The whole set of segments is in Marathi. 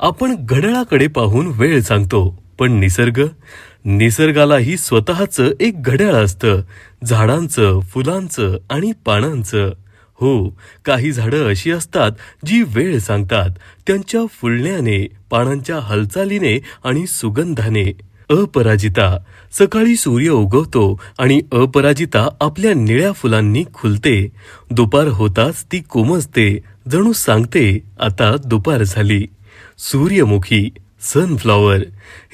आपण घड्याळाकडे पाहून वेळ सांगतो पण निसर्ग? निसर्गालाही स्वतःचं एक घड्याळ असतं. झाडांचं फुलांचं आणि पानांचं. हो काही झाडं अशी असतात जी वेळ सांगतात. त्यांच्या फुलण्याने पानांच्या हालचालीने आणि सुगंधाने. अपराजिता सकाळी सूर्य उगवतो आणि अपराजिता आपल्या निळ्या फुलांनी खुलते. दुपार होताच ती कोमजते. जणू सांगते आता दुपार झाली. सूर्यमुखी सनफ्लॉवर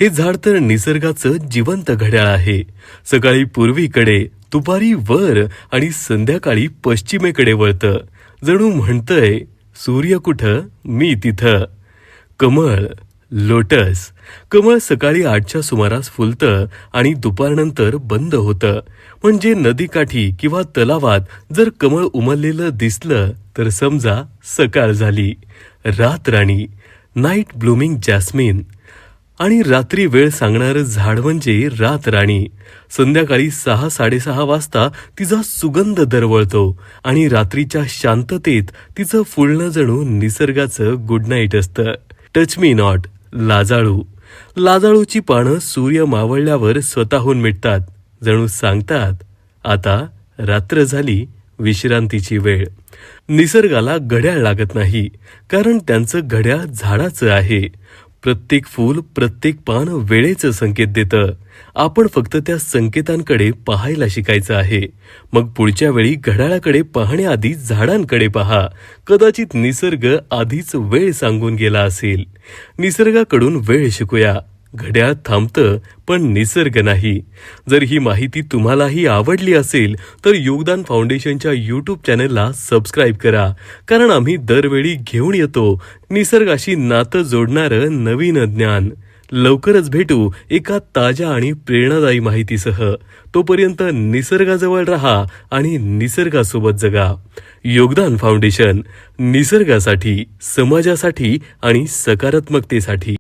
हे झाड तर निसर्गाचं जिवंत घड्याळ आहे. सकाळी पूर्वीकडे दुपारी वर आणि संध्याकाळी पश्चिमेकडे वळतं. जणू म्हणतंय सूर्य कुठं? मी तिथं. कमळ लोटस कमळ सकाळी आठच्या सुमारास फुलतं आणि दुपारनंतर बंद होतं. म्हणजे नदीकाठी किंवा तलावात जर कमळ उमललेलं दिसलं तर समजा सकाळ झाली. रातराणी. नाईट ब्लूमिंग जॅस्मिन आणि रात्री वेळ सांगणारं झाड म्हणजे रातराणी संध्याकाळी सहा साडेसहा वाजता तिचा सुगंध दरवळतो आणि रात्रीच्या शांततेत तिचं फुलणं जणू निसर्गाचं गुड नाईट असतं. टच मी नॉट लाजाळू. लाजाळूची पानं सूर्य मावळल्यावर स्वतःहून मिटतात. जणू सांगतात आता रात्र झाली विश्रांतीची वेळ. निसर्गाला घड्याळ लागत नाही कारण त्यांचं घड्याळ झाडाचं आहे. प्रत्येक फूल प्रत्येक पान वेळेचं संकेत देतं. आपण फक्त त्या संकेतांकडे पाहायला शिकायचं आहे. मग पुढच्या वेळी घड्याळाकडे पाहण्याआधी झाडांकडे पहा. कदाचित निसर्ग आधीच वेळ सांगून गेला असेल. निसर्गाकडून वेळ शिकूया. घड्याळ थांबतं पण निसर्ग नाही. जर ही माहिती तुम्हालाही आवडली असेल तर योगदान फाउंडेशनच्या यूट्यूब चॅनलला सबस्क्राईब करा. कारण आम्ही दरवेळी घेऊन येतो निसर्गाशी नातं जोडणारं नवीन ज्ञान. लवकरच भेटू एका ताज्या आणि प्रेरणादायी माहितीसह. तोपर्यंत निसर्गाजवळ राहा आणि निसर्गासोबत जगा. योगदान फाउंडेशन निसर्गासाठी समाजासाठी आणि सकारात्मकतेसाठी.